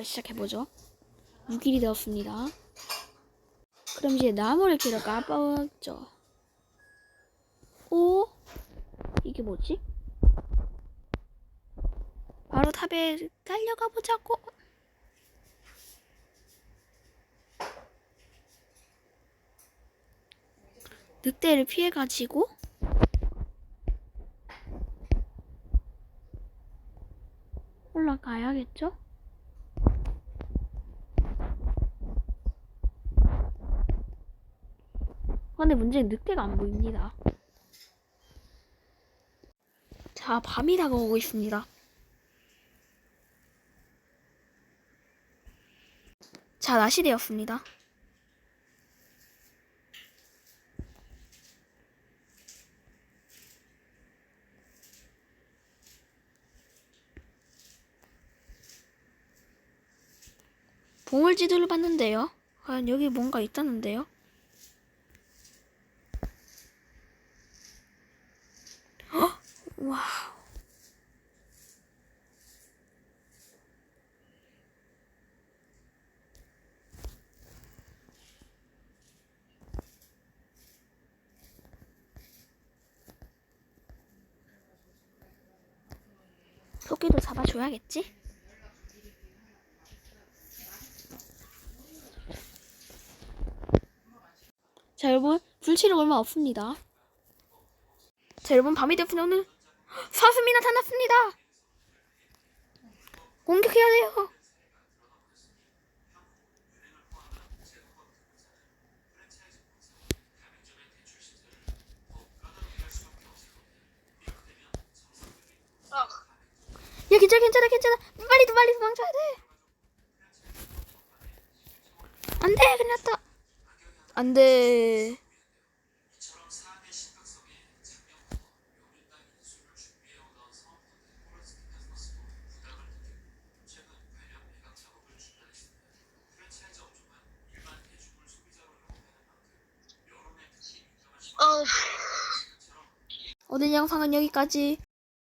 시작해보죠. 6일이 되었습니다. 그럼 이제 나무를 캐러 가보죠. 오? 이게 뭐지? 바로 탑에 달려가 보자고. 늑대를 피해가지고 올라가야겠죠? 근데 문제는 늑대가 안 보입니다. 자, 밤이 다가오고 있습니다. 자, 낮이 되었습니다. 보물지도를 봤는데요. 과연 여기 뭔가 있다는데요. 와. 토끼도 잡아줘야겠지? 자, 여러분, 불치력 얼마 없습니다. 자, 여러분, 밤이 되었으니 오늘 사슴이 나타났습니다. 공격해야 돼요. 야, 괜찮아, 괜찮아, 괜찮아. 빨리, 빨리 도망쳐야 돼. 안 돼, 큰일 났다. 안 돼. 오늘 영상은 여기까지.